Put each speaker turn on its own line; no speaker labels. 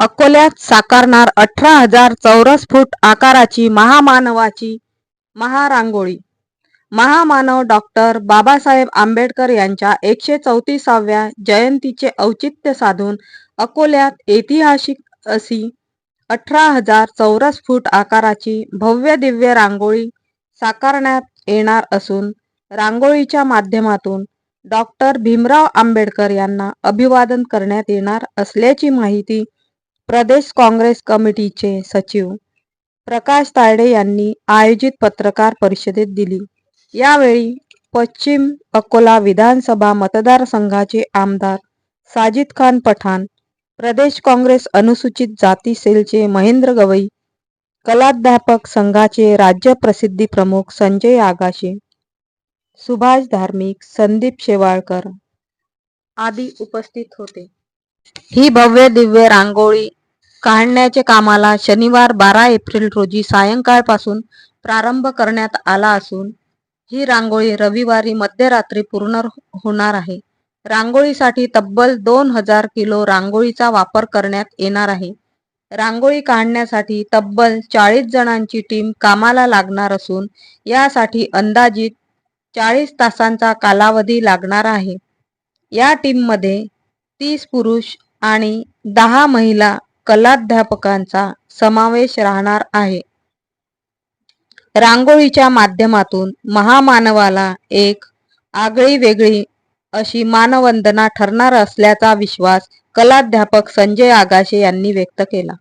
अकोल्यात साकारणार अठरा हजार चौरस फूट आकाराची महामानवाची महारांगोळी. महामानव डॉक्टर बाबासाहेब आंबेडकर यांच्या एकशे चौतीसाव्या जयंतीचे औचित्य साधून अकोल्यात ऐतिहासिक अशी अठरा हजार चौरस फूट आकाराची भव्य दिव्य रांगोळी साकारण्यात येणार असून रांगोळीच्या माध्यमातून डॉक्टर भीमराव आंबेडकर यांना अभिवादन करण्यात येणार असल्याची माहिती प्रदेश काँग्रेस कमिटीचे सचिव प्रकाश तायडे यांनी आयोजित पत्रकार परिषदेत दिली. यावेळी पश्चिम अकोला विधानसभा मतदारसंघाचे आमदार साजिद खान पठाण प्रदेश काँग्रेस अनुसूचित जाती सेलचे महेंद्र गवई कलाध्यापक संघाचे राज्य प्रसिद्धी प्रमुख संजय आगाशे सुभाष धार्मिक संदीप शेवाळकर आदी उपस्थित होते. ही भव्य दिव्य रांगोळी काढण्याचे कामाला शनिवार बारा एप्रिल रोजी सायंकाळपासून प्रारंभ करण्यात आला असून ही रांगोळी रविवारी मध्यरात्री पूर्ण होणार आहे. रांगोळीसाठी तब्बल दोन हजार किलो रांगोळीचा वापर करण्यात येणार आहे. रांगोळी काढण्यासाठी तब्बल चाळीस जणांची टीम कामाला लागणार असून यासाठी अंदाजित चाळीस तासांचा कालावधी लागणार आहे. या टीममध्ये तीस पुरुष आणि दहा महिला कलाध्यापकांचा समावेश राहणार आहे. रांगोळीच्या माध्यमातून महामानवाला एक आगळी वेगळी अशी मानवंदना ठरणार असल्याचा विश्वास कलाध्यापक संजय आगाशे यांनी व्यक्त केला.